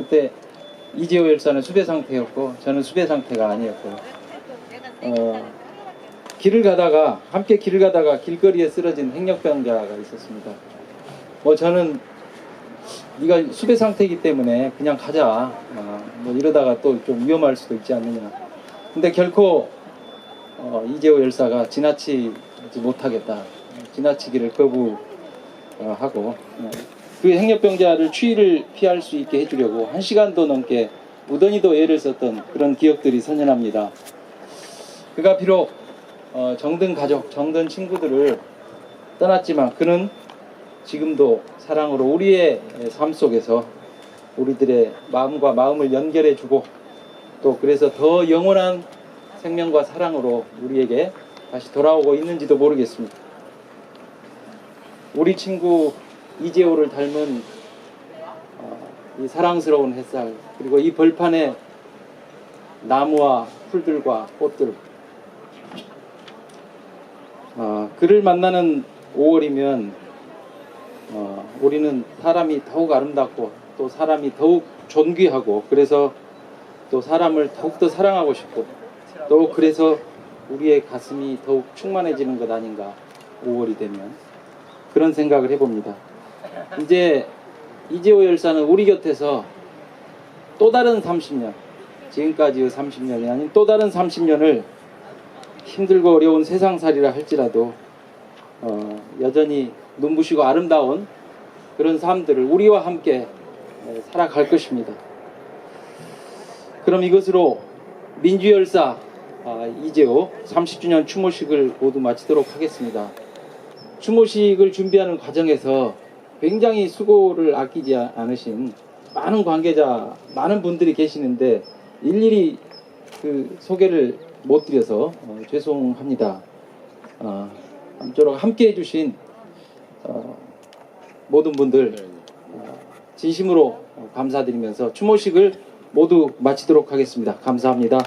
그때 이재호 열사는 수배 상태였고 저는 수배 상태가 아니었고요. 어, 길을 가다가 함께 길을 가다가 길거리에 쓰러진 행력병자가 있었습니다. 뭐 저는 네가 수배 상태이기 때문에 그냥 가자. 어, 뭐 이러다가 또 좀 위험할 수도 있지 않느냐. 근데 결코 어, 이재호 열사가 지나치지 못하겠다. 지나치기를 거부하고 어, 그 행력병자를 추위를 피할 수 있게 해주려고 한 시간도 넘게 무던히도 애를 썼던 그런 기억들이 선연합니다. 그가 비록 어, 정든 가족, 정든 친구들을 떠났지만 그는 지금도 사랑으로 우리의 삶 속에서 우리들의 마음과 마음을 연결해 주고 또 그래서 더 영원한 생명과 사랑으로 우리에게 다시 돌아오고 있는지도 모르겠습니다. 우리 친구 이재호를 닮은 어, 이 사랑스러운 햇살 그리고 이 벌판의 나무와 풀들과 꽃들 어, 그를 만나는 5월이면 어, 우리는 사람이 더욱 아름답고 또 사람이 더욱 존귀하고 그래서 또 사람을 더욱더 사랑하고 싶고 또 그래서 우리의 가슴이 더욱 충만해지는 것 아닌가 5월이 되면 그런 생각을 해봅니다. 이제 이재호 열사는 우리 곁에서 또 다른 30년 지금까지의 30년이 아닌 또 다른 30년을 힘들고 어려운 세상살이라 할지라도 어, 여전히 눈부시고 아름다운 그런 삶들을 우리와 함께 에, 살아갈 것입니다. 그럼 이것으로 민주열사 아, 이재호 30주년 추모식을 모두 마치도록 하겠습니다. 추모식을 준비하는 과정에서 굉장히 수고를 아끼지 않으신 많은 관계자, 많은 분들이 계시는데 일일이 그 소개를 못 드려서 어, 죄송합니다. 어, 아무쪼록 함께 해주신 어, 모든 분들 어, 진심으로 감사드리면서 추모식을 모두 마치도록 하겠습니다. 감사합니다.